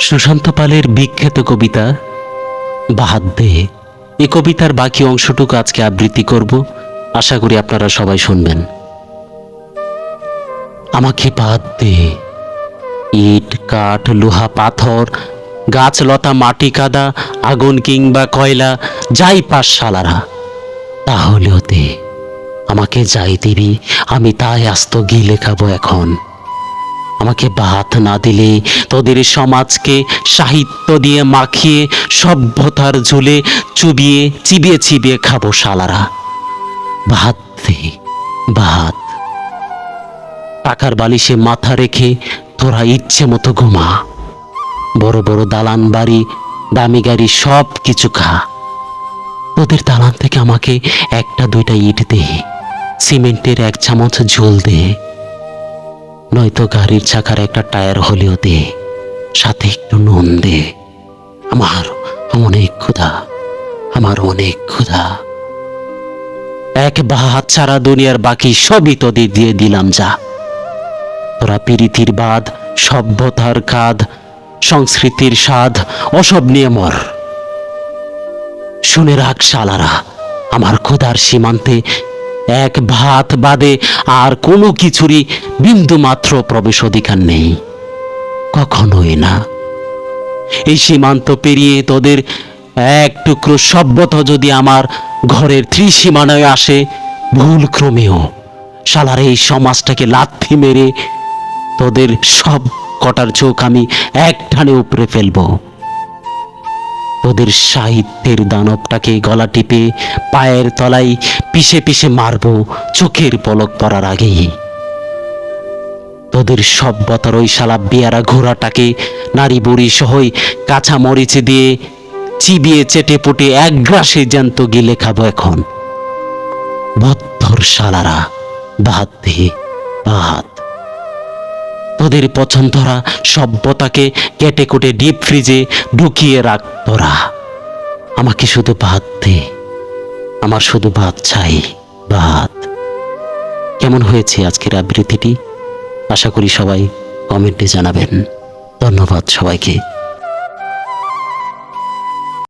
সুশান্ত পালের বিখ্যাত কবিতা, বাহাত দে এই কবিতার বাকি অংশটুকু আজকে আবৃত্তি করব। আশা করি আপনারা সবাই শুনবেন। আমাকে বাদ দে ইট, কাঠ, লোহা, পাথর, গাছ, লতা, মাটি, কাদা, আগুন কিংবা কয়লা, যাই পাস শালারা, তাহলেও দে, আমাকে যাই দিবি, আমি তাই আস্ত গিলে খাব এখন। আমাকে ভাত না দিলে, তোদের সমাজকে সাহিত্য দিয়ে মাখিয়ে, সভ্যতার ঝুলে চুবিয়ে, চিবিয়ে চিবিয়ে খাব শালারা। ভাত দে ভাত টাকার বালিশে মাথা রেখে তোরা ইচ্ছে মতো ঘুমা। বড় বড় দালান বাড়ি, দামি গাড়ি সব কিছু খা। তোদের দালান থেকে আমাকে একটা দুইটা ইট দে, সিমেন্টের এক চামচ ঝোল দে। নয়তো গাড়ির চাকার একটা টায়ার হলেও দে, সাথে একটু নুন দে। আমার অনেক ক্ষুধা, আমার অনেক ক্ষুধা। এক বাহাত ছাড়া দুনিয়ার বাকি সবই তোদের দিয়ে দিলাম যা। তোরা পিরিতির বাদ সভ্যতার কাঁধ, সংস্কৃতির স্বাদ, অসব নিয়ে মর শুনে রাখ শালারা, আমার ক্ষুধার সীমান্তে এক ভাত বাদে আর কোনো কিছুরই বিন্দু মাত্র প্রবেশ অধিকার নেই। কখনোই না। এই সীমান্ত পেরিয়ে তোদের এক টুকরো সভ্যতা যদি আমার ঘরের ত্রিসীমানায় আসে ভুল ক্রমেও শালার এই সমাজটাকে লাথি মেরে তোদের সব কটার চোখ আমি এক উপরে ফেলব। তোদের সাহিত্যের দানবটাকে গলা টিপে পায়ের তলায় পিষে পিষে মারবো চোখের পলক পড়ার আগেই। তোদের সভ্যতার ওই শালা বিয়ারা ঘোড়াটাকে নারী বুড়ি সহই কাঁচা মরিচে দিয়ে চিবিয়ে চেটে পুটে এক গ্রাসে জ্যান্ত গিলে খাব এখন। বদ্ধর শালারা ভাত দে ভাত তোদের পছন্দরা সভ্যতাকে কেটে কুটে ডিপ ফ্রিজে ঢুকিয়ে রাখ তোরা। আমাকে শুধু ভাত দে। আমার শুধু ভাত চাই ভাত কেমন হয়েছে আজকের আবৃত্তিটি? আশা করি সবাই কমেন্টে জানাবেন। ধন্যবাদ সবাইকে।